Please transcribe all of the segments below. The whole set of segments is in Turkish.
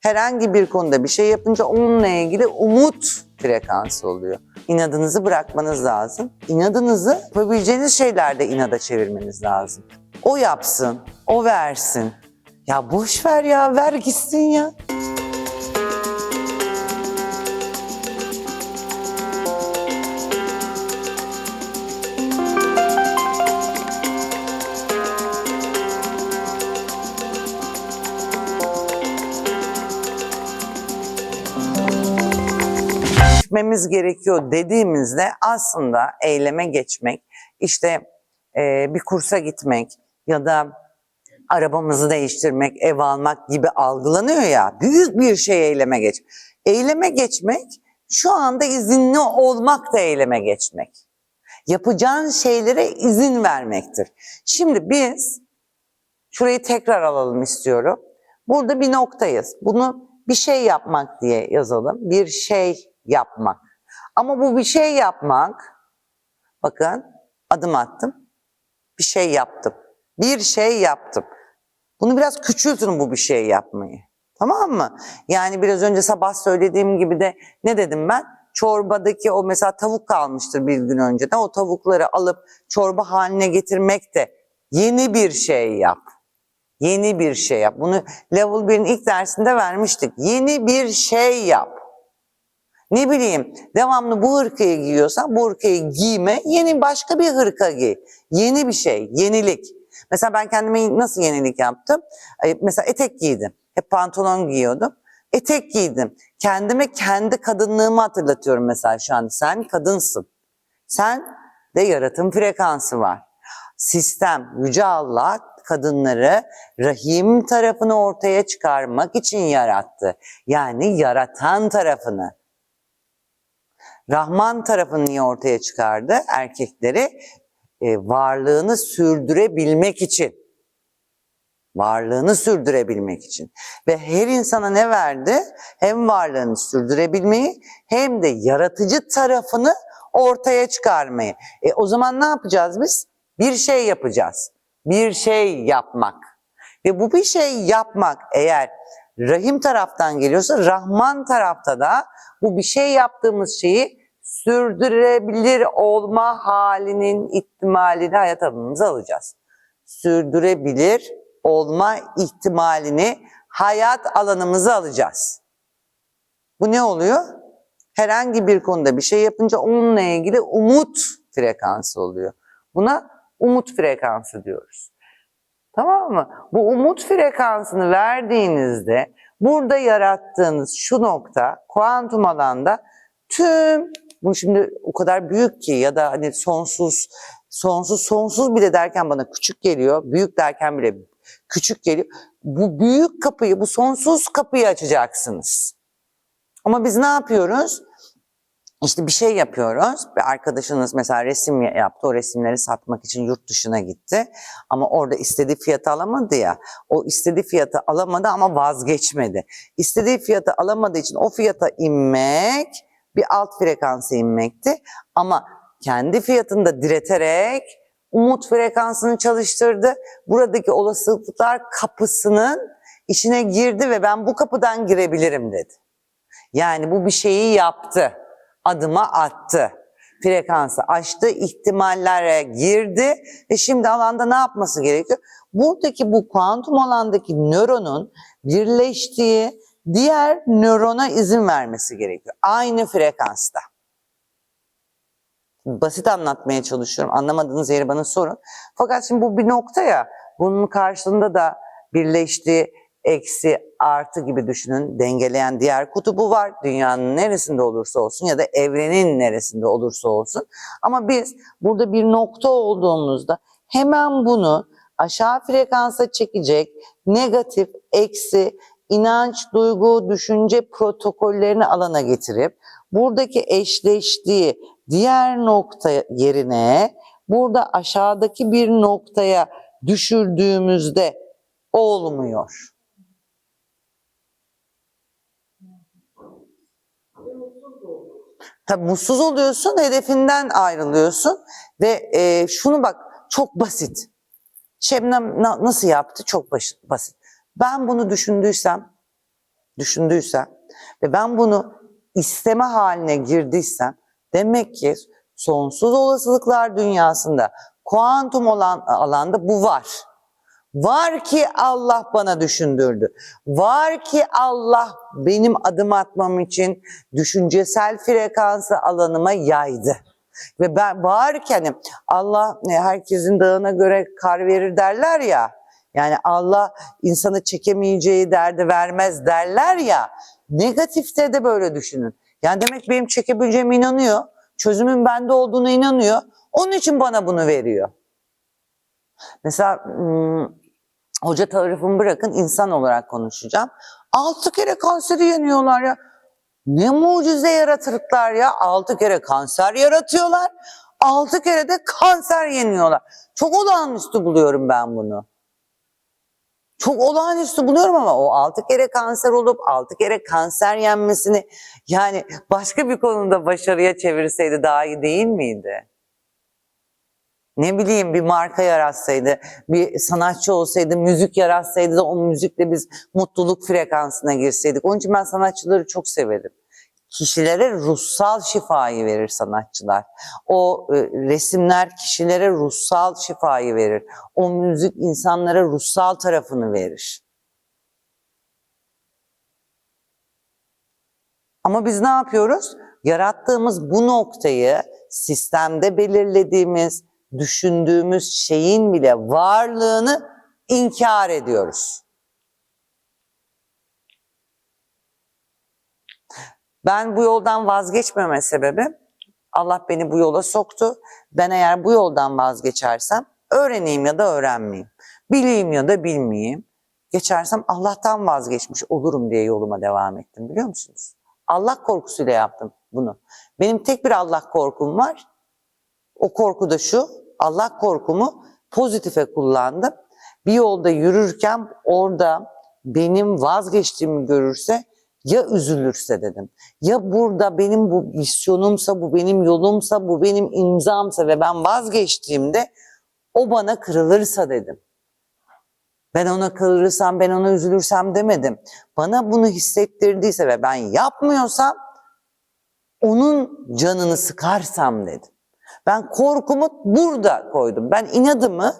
Herhangi bir konuda bir şey yapınca onunla ilgili umut frekansı oluyor. İnadınızı bırakmanız lazım. İnadınızı yapabileceğiniz şeylerde inada çevirmeniz lazım. O yapsın, o versin. Ya boş ver ya, ver gitsin ya. Gitmemiz gerekiyor dediğimizde aslında eyleme geçmek, işte e, bir kursa gitmek ya da arabamızı değiştirmek, ev almak gibi algılanıyor ya. Büyük bir şey eyleme geç. Eyleme geçmek şu anda izinli olmak da eyleme geçmek. Yapacağın şeylere izin vermektir. Şimdi biz şurayı tekrar alalım istiyorum. Burada bir noktayız. Bunu bir şey yapmak diye yazalım. Bir şey yapmak. Ama bu bir şey yapmak, bakın adım attım, bir şey yaptım. Bir şey yaptım. Bunu biraz küçültün bu bir şey yapmayı. Tamam mı? Yani biraz önce sabah söylediğim gibi de ne dedim ben? Çorbadaki o mesela tavuk kalmıştır bir gün önceden. O tavukları alıp çorba haline getirmek de yeni bir şey yap. Yeni bir şey yap. Bunu Level 1'in ilk dersinde vermiştik. Yeni bir şey yap. Ne bileyim devamlı bu hırkayı giyiyorsan bu hırkayı giyme yeni başka bir hırka giy. Yeni bir şey, yenilik. Mesela ben kendime nasıl yenilik yaptım? Mesela etek giydim. Hep pantolon giyiyordum. Etek giydim. Kendime kendi kadınlığımı hatırlatıyorum mesela şu an. Sen kadınsın. Sen de yaratım frekansı var. Sistem, Yüce Allah kadınları rahim tarafını ortaya çıkarmak için yarattı. Yani yaratan tarafını. Rahman tarafını niye ortaya çıkardı? Erkekleri e, varlığını sürdürebilmek için. Varlığını sürdürebilmek için. Ve her insana ne verdi? Hem varlığını sürdürebilmeyi hem de yaratıcı tarafını ortaya çıkarmayı. E, o zaman ne yapacağız biz? Bir şey yapacağız. Bir şey yapmak. Ve bu bir şey yapmak eğer Rahim taraftan geliyorsa Rahman tarafta da bu bir şey yaptığımız şeyi sürdürebilir olma halinin ihtimalini hayat alanımıza alacağız. Sürdürebilir olma ihtimalini hayat alanımıza alacağız. Bu ne oluyor? Herhangi bir konuda bir şey yapınca onunla ilgili umut frekansı oluyor. Buna umut frekansı diyoruz. Tamam mı? Bu umut frekansını verdiğinizde burada yarattığınız şu nokta kuantum alanda tüm bu şimdi o kadar büyük ki ya da hani sonsuz sonsuz sonsuz bile derken bana küçük geliyor. Büyük derken bile küçük geliyor. Bu büyük kapıyı, bu sonsuz kapıyı açacaksınız. Ama biz ne yapıyoruz? İşte bir şey yapıyoruz. Bir arkadaşınız mesela resim yaptı. O resimleri satmak için yurt dışına gitti. Ama orada istediği fiyatı alamadı ya. O istediği fiyatı alamadı ama vazgeçmedi. İstediği fiyatı alamadığı için o fiyata inmek bir alt frekansa inmekti. Ama kendi fiyatını da direterek umut frekansını çalıştırdı. Buradaki olasılıklar kapısının içine girdi ve ben bu kapıdan girebilirim dedi. Yani bu bir şeyi yaptı adıma attı. Frekansı açtı, ihtimallere girdi ve şimdi alanda ne yapması gerekiyor? Buradaki bu kuantum alandaki nöronun birleştiği diğer nörona izin vermesi gerekiyor. Aynı frekansta. Basit anlatmaya çalışıyorum. Anlamadığınız yeri bana sorun. Fakat şimdi bu bir nokta ya. Bunun karşılığında da birleştiği eksi artı gibi düşünün dengeleyen diğer kutubu var. Dünyanın neresinde olursa olsun ya da evrenin neresinde olursa olsun. Ama biz burada bir nokta olduğumuzda hemen bunu aşağı frekansa çekecek negatif, eksi, inanç, duygu, düşünce protokollerini alana getirip buradaki eşleştiği diğer nokta yerine burada aşağıdaki bir noktaya düşürdüğümüzde olmuyor. Tabii mutsuz oluyorsun, hedefinden ayrılıyorsun ve e, şunu bak çok basit. Şebnem na- nasıl yaptı? Çok basit. Ben bunu düşündüysem düşündüysem ve ben bunu isteme haline girdiysem demek ki sonsuz olasılıklar dünyasında kuantum olan alanda bu var. Var ki Allah bana düşündürdü. Var ki Allah benim adım atmam için düşüncesel frekansı alanıma yaydı. Ve ben var Allah e, herkesin dağına göre kar verir derler ya. Yani Allah insanı çekemeyeceği derdi vermez derler ya. Negatifte de böyle düşünün. Yani demek benim çekebileceğime inanıyor. Çözümün bende olduğuna inanıyor. Onun için bana bunu veriyor. Mesela hmm, hoca tarafımı bırakın insan olarak konuşacağım. Altı kere kanseri yeniyorlar ya. Ne mucize yaratırlıklar ya. Altı kere kanser yaratıyorlar. Altı kere de kanser yeniyorlar. Çok olağanüstü buluyorum ben bunu. Çok olağanüstü buluyorum ama o altı kere kanser olup altı kere kanser yenmesini yani başka bir konuda başarıya çevirseydi daha iyi değil miydi? Ne bileyim bir marka yaratsaydı, bir sanatçı olsaydı, müzik yaratsaydı da o müzikle biz mutluluk frekansına girseydik. Onun için ben sanatçıları çok severim. Kişilere ruhsal şifayı verir sanatçılar. O e, resimler kişilere ruhsal şifayı verir. O müzik insanlara ruhsal tarafını verir. Ama biz ne yapıyoruz? Yarattığımız bu noktayı sistemde belirlediğimiz, düşündüğümüz şeyin bile varlığını inkar ediyoruz. Ben bu yoldan vazgeçmeme sebebi Allah beni bu yola soktu. Ben eğer bu yoldan vazgeçersem öğreneyim ya da öğrenmeyeyim. Bileyim ya da bilmeyeyim. Geçersem Allah'tan vazgeçmiş olurum diye yoluma devam ettim biliyor musunuz? Allah korkusuyla yaptım bunu. Benim tek bir Allah korkum var. O korku da şu. Allah korkumu pozitife kullandım. Bir yolda yürürken orada benim vazgeçtiğimi görürse ya üzülürse dedim. Ya burada benim bu misyonumsa, bu benim yolumsa, bu benim imzamsa ve ben vazgeçtiğimde o bana kırılırsa dedim. Ben ona kırılırsam, ben ona üzülürsem demedim. Bana bunu hissettirdiyse ve ben yapmıyorsam onun canını sıkarsam dedim. Ben korkumu burada koydum. Ben inadımı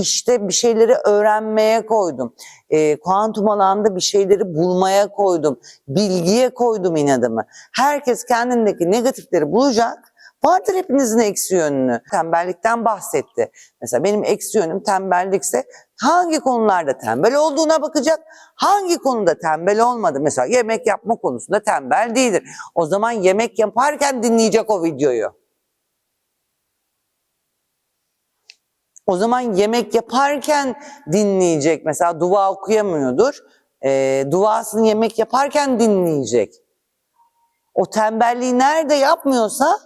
işte bir şeyleri öğrenmeye koydum. E, kuantum alanda bir şeyleri bulmaya koydum. Bilgiye koydum inadımı. Herkes kendindeki negatifleri bulacak. Vardır hepinizin eksi yönünü. Tembellikten bahsetti. Mesela benim eksi yönüm tembellikse hangi konularda tembel olduğuna bakacak. Hangi konuda tembel olmadı. Mesela yemek yapma konusunda tembel değildir. O zaman yemek yaparken dinleyecek o videoyu. O zaman yemek yaparken dinleyecek. Mesela dua okuyamıyordur. E, duasını yemek yaparken dinleyecek. O tembelliği nerede yapmıyorsa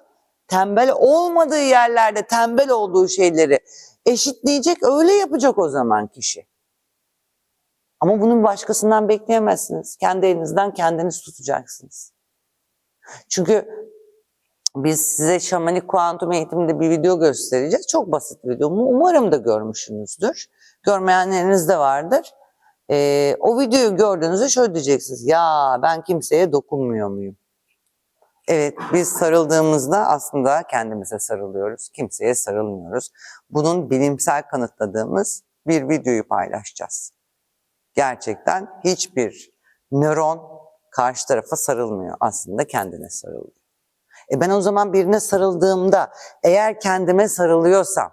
tembel olmadığı yerlerde tembel olduğu şeyleri eşitleyecek öyle yapacak o zaman kişi. Ama bunu başkasından bekleyemezsiniz. Kendi elinizden kendiniz tutacaksınız. Çünkü biz size şamanik kuantum eğitiminde bir video göstereceğiz. Çok basit bir video. Umarım da görmüşsünüzdür. Görmeyenleriniz de vardır. Ee, o videoyu gördüğünüzde şöyle diyeceksiniz. Ya ben kimseye dokunmuyor muyum? Evet biz sarıldığımızda aslında kendimize sarılıyoruz. Kimseye sarılmıyoruz. Bunun bilimsel kanıtladığımız bir videoyu paylaşacağız. Gerçekten hiçbir nöron karşı tarafa sarılmıyor. Aslında kendine sarılıyor. E ben o zaman birine sarıldığımda eğer kendime sarılıyorsam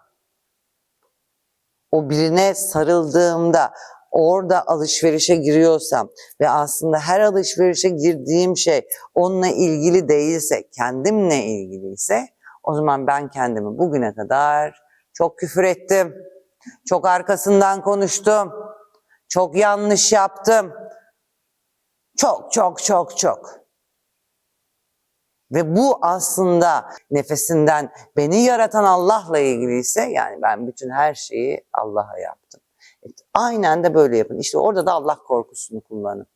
o birine sarıldığımda orada alışverişe giriyorsam ve aslında her alışverişe girdiğim şey onunla ilgili değilse, kendimle ilgiliyse o zaman ben kendimi bugüne kadar çok küfür ettim. Çok arkasından konuştum. Çok yanlış yaptım. Çok çok çok çok. Ve bu aslında nefesinden beni yaratan Allah'la ilgiliyse yani ben bütün her şeyi Allah'a yaptım. Aynen de böyle yapın. İşte orada da Allah korkusunu kullanın.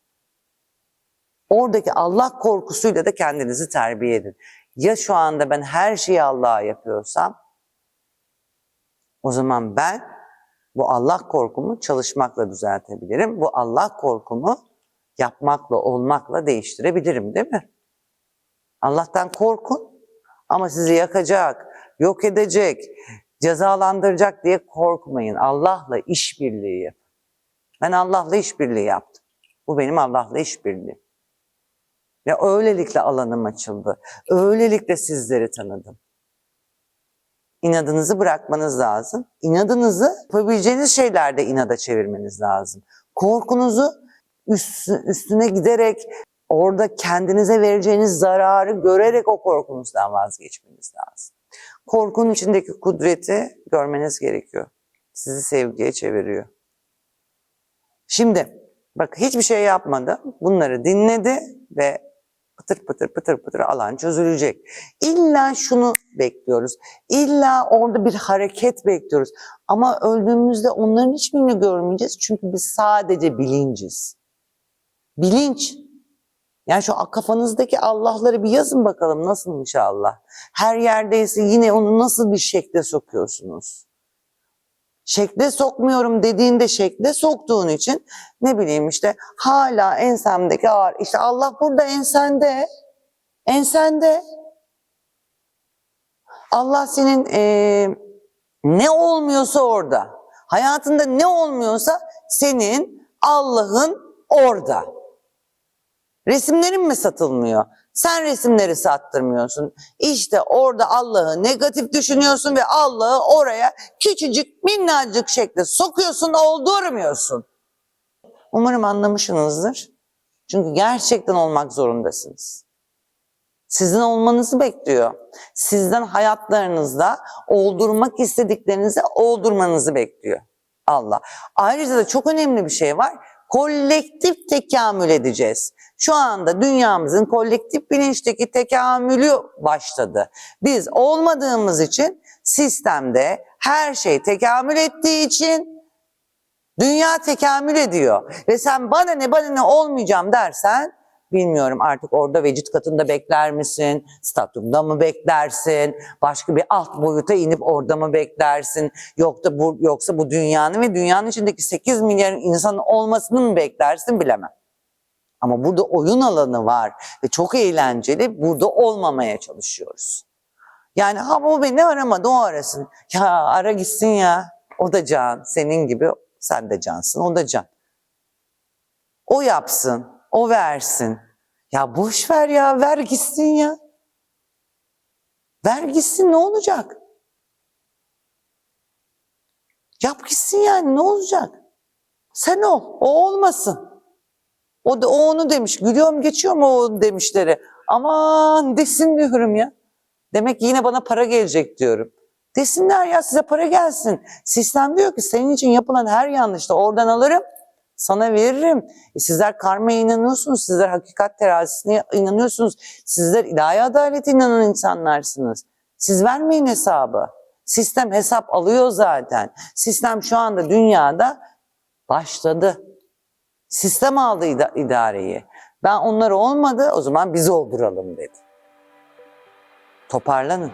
Oradaki Allah korkusuyla da kendinizi terbiye edin. Ya şu anda ben her şeyi Allah'a yapıyorsam o zaman ben bu Allah korkumu çalışmakla düzeltebilirim. Bu Allah korkumu yapmakla, olmakla değiştirebilirim değil mi? Allah'tan korkun ama sizi yakacak, yok edecek, cezalandıracak diye korkmayın. Allah'la işbirliği yapın. Ben Allah'la işbirliği yaptım. Bu benim Allah'la işbirliğim. Ve öylelikle alanım açıldı. Öylelikle sizleri tanıdım. İnadınızı bırakmanız lazım. İnadınızı yapabileceğiniz şeylerde inada çevirmeniz lazım. Korkunuzu üst- üstüne giderek orada kendinize vereceğiniz zararı görerek o korkunuzdan vazgeçmeniz lazım. Korkunun içindeki kudreti görmeniz gerekiyor. Sizi sevgiye çeviriyor. Şimdi bak hiçbir şey yapmadı. Bunları dinledi ve pıtır pıtır pıtır pıtır alan çözülecek. İlla şunu bekliyoruz. İlla orada bir hareket bekliyoruz. Ama öldüğümüzde onların hiçbirini görmeyeceğiz. Çünkü biz sadece bilinciz. Bilinç. Yani şu kafanızdaki Allah'ları bir yazın bakalım nasılmış Allah. Her yerdeyse yine onu nasıl bir şekle sokuyorsunuz? Şekle sokmuyorum dediğinde şekle soktuğun için ne bileyim işte hala ensemdeki ağır. İşte Allah burada ensende. Ensende. Allah senin eee, ne olmuyorsa orada. Hayatında ne olmuyorsa senin Allah'ın orada. Resimlerin mi satılmıyor? Sen resimleri sattırmıyorsun. İşte orada Allah'ı negatif düşünüyorsun ve Allah'ı oraya küçücük minnacık şekilde sokuyorsun, oldurmuyorsun. Umarım anlamışsınızdır. Çünkü gerçekten olmak zorundasınız. Sizin olmanızı bekliyor. Sizden hayatlarınızda oldurmak istediklerinizi oldurmanızı bekliyor Allah. Ayrıca da çok önemli bir şey var. Kolektif tekamül edeceğiz. Şu anda dünyamızın kolektif bilinçteki tekamülü başladı. Biz olmadığımız için sistemde her şey tekamül ettiği için dünya tekamül ediyor. Ve sen bana ne bana ne olmayacağım dersen bilmiyorum artık orada vecit katında bekler misin? Statümde mı beklersin? Başka bir alt boyuta inip orada mı beklersin? Yok da bu, yoksa bu dünyanın ve dünyanın içindeki 8 milyar insanın olmasını mı beklersin bilemem. Ama burada oyun alanı var ve çok eğlenceli. Burada olmamaya çalışıyoruz. Yani ha bu beni aramadı o arasın. Ya ara gitsin ya. O da can. Senin gibi sen de cansın. O da can. O yapsın. O versin. Ya boş ver ya. Ver gitsin ya. Ver gitsin ne olacak? Yap gitsin yani ne olacak? Sen ol. O olmasın. O da o onu demiş. Gülüyorum geçiyor mu o demişleri. Aman desin diyorum ya. Demek yine bana para gelecek diyorum. Desinler ya size para gelsin. Sistem diyor ki senin için yapılan her yanlışta oradan alırım sana veririm. E sizler karmaya inanıyorsunuz. Sizler hakikat terazisine inanıyorsunuz. Sizler ilahi adalete inanan insanlarsınız. Siz vermeyin hesabı. Sistem hesap alıyor zaten. Sistem şu anda dünyada başladı. Sistem aldı ida- idareyi. Ben onlar olmadı o zaman biz olduralım dedi. Toparlanın.